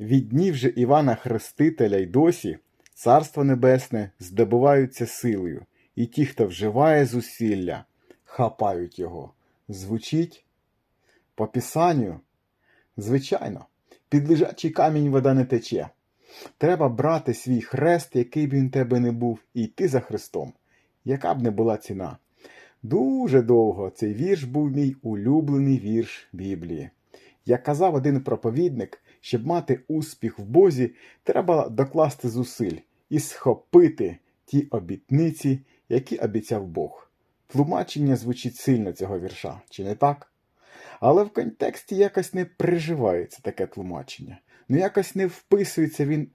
Від днів же Івана Хрестителя й досі Царство Небесне здобуваються силою, і ті, хто вживає зусилля, хапають його. Звучить по Писанню? Звичайно, під лежачий камінь вода не тече. Треба брати свій хрест, який б він тебе не був, і йти за Христом, яка б не була ціна. Дуже довго цей вірш був мій улюблений вірш Біблії. Як казав один проповідник, щоб мати успіх в Бозі, треба докласти зусиль і схопити ті обітниці, які обіцяв Бог. Тлумачення звучить сильно цього вірша, чи не так? Але в контексті якось не приживається таке тлумачення. Ну якось не вписується він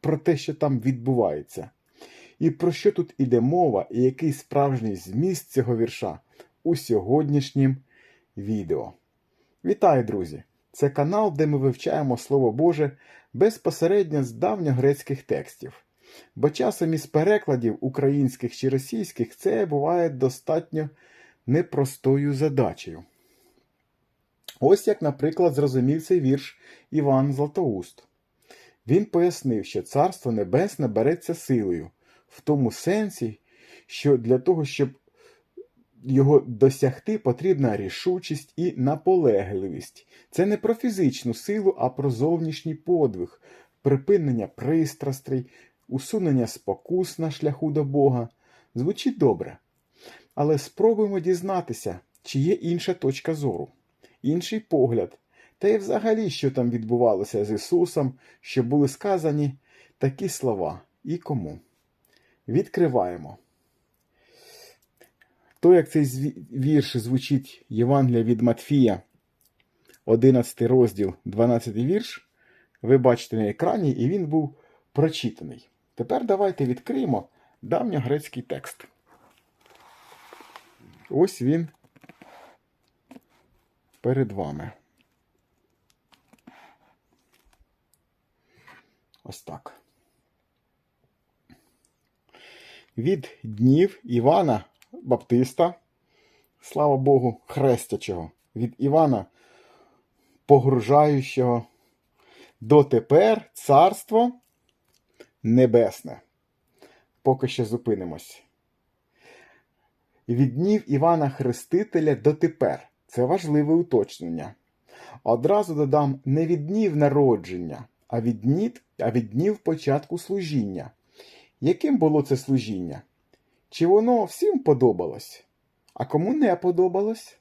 про те, що там відбувається. І про що тут іде мова, і який справжній зміст цього вірша у сьогоднішнім відео. Вітаю, друзі! Це канал, де ми вивчаємо Слово Боже безпосередньо з давньогрецьких текстів. Бо часом із перекладів українських чи російських це буває достатньо непростою задачею. Ось як, наприклад, зрозумів цей вірш Іван Златоуст. Він пояснив, що Царство Небесне береться силою, в тому сенсі, що для того, щоб його досягти, потрібна рішучість і наполегливість. Це не про фізичну силу, а про зовнішній подвиг, припинення пристрастей, усунення спокус на шляху до Бога. Звучить добре. Але спробуємо дізнатися, чи є інша точка зору, інший погляд, та й взагалі, що там відбувалося з Ісусом, що були сказані такі слова і кому. Відкриваємо. То, як цей вірш звучить Євангелія від Матфія, 11 розділ, 12 вірш, ви бачите на екрані, і він був прочитаний. Тепер давайте відкриємо давньогрецький текст. Ось він перед вами. Ось так. Від днів Івана Баптиста, слава Богу, хрестячого, від Івана Погружаючого, дотепер царство небесне. Поки що зупинимось. Від днів Івана Хрестителя дотепер. Це важливе уточнення. Одразу додам не від днів народження, а від днів, а від днів початку служіння. Яким було це служіння? Чи воно всім подобалось? А кому не подобалось?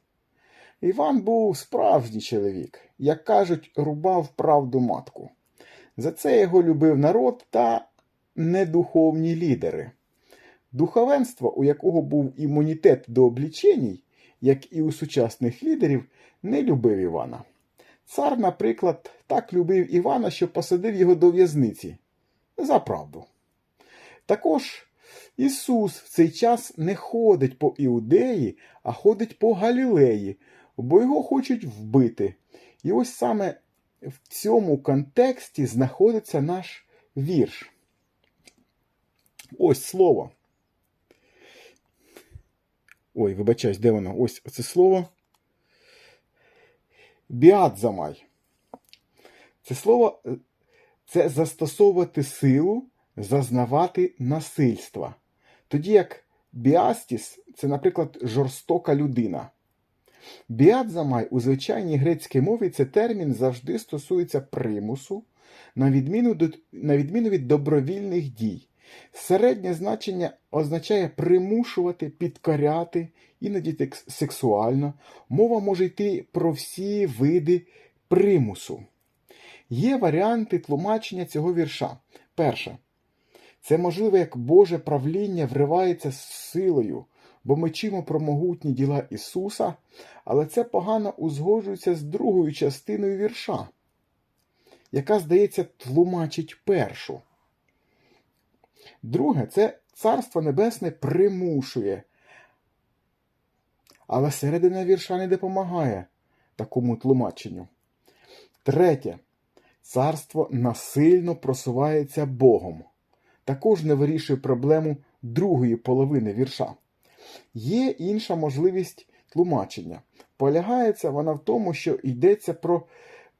Іван був справжній чоловік, як кажуть, рубав правду матку. За це його любив народ та недуховні лідери. Духовенство, у якого був імунітет до обліченій, як і у сучасних лідерів, не любив Івана. Цар, наприклад, так любив Івана, що посадив його до в'язниці за правду. Також Ісус в цей час не ходить по Іудеї, а ходить по Галілеї, бо його хочуть вбити. І ось саме в цьому контексті знаходиться наш вірш. Ось слово. Ой, вибачаюсь, де воно? Ось це слово. Біадзамай. Це слово е, це застосовувати силу, зазнавати насильства. Тоді як біастіс це, наприклад, жорстока людина. Біадзамай у звичайній грецькій мові це термін завжди стосується примусу, на відміну, на відміну від добровільних дій. Середнє значення означає примушувати, підкоряти, іноді сексуально. Мова може йти про всі види примусу. Є варіанти тлумачення цього вірша. Перше. Це можливо, як Боже правління вривається з силою, бо ми чимо про могутні діла Ісуса, але це погано узгоджується з другою частиною вірша, яка, здається, тлумачить першу. Друге, це Царство Небесне примушує. Але середина вірша не допомагає такому тлумаченню. Третє. Царство насильно просувається Богом. Також не вирішує проблему другої половини вірша. Є інша можливість тлумачення. Полягається вона в тому, що йдеться про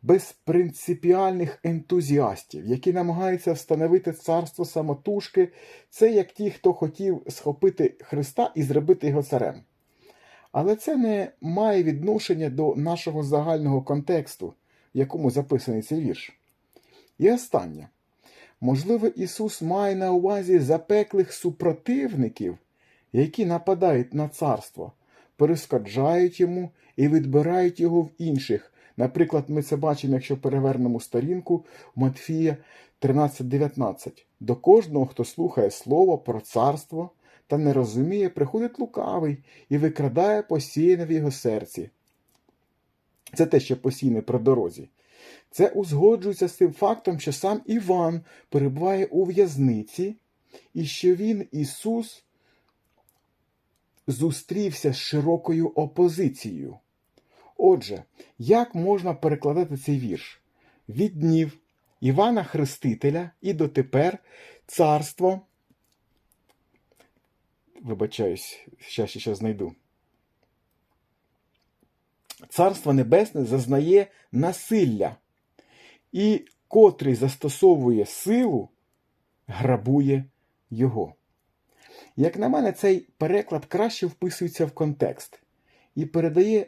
безпринципіальних ентузіастів, які намагаються встановити царство самотужки, це як ті, хто хотів схопити Христа і зробити його царем. Але це не має відношення до нашого загального контексту, в якому записаний цей вірш. І останнє. Можливо, Ісус має на увазі запеклих супротивників, які нападають на царство, перешкоджають йому і відбирають його в інших. Наприклад, ми це бачимо, якщо перевернемо сторінку Матфія 13.19. До кожного, хто слухає слово про царство та не розуміє, приходить лукавий і викрадає посіяне в його серці. Це те, що посіяне при дорозі. Це узгоджується з тим фактом, що сам Іван перебуває у в'язниці, і що він, Ісус, зустрівся з широкою опозицією. Отже, як можна перекладати цей вірш? Від днів Івана Хрестителя і дотепер царство. Вибачаюсь, щас ще знайду. Царство Небесне зазнає насилля, і котрий застосовує силу, грабує його. Як на мене, цей переклад краще вписується в контекст і передає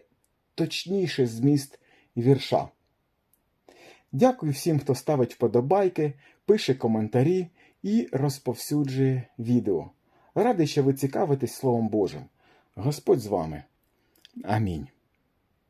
точніше зміст вірша. Дякую всім, хто ставить вподобайки, пише коментарі і розповсюджує відео. Радий, що ви цікавитесь Словом Божим. Господь з вами. Амінь.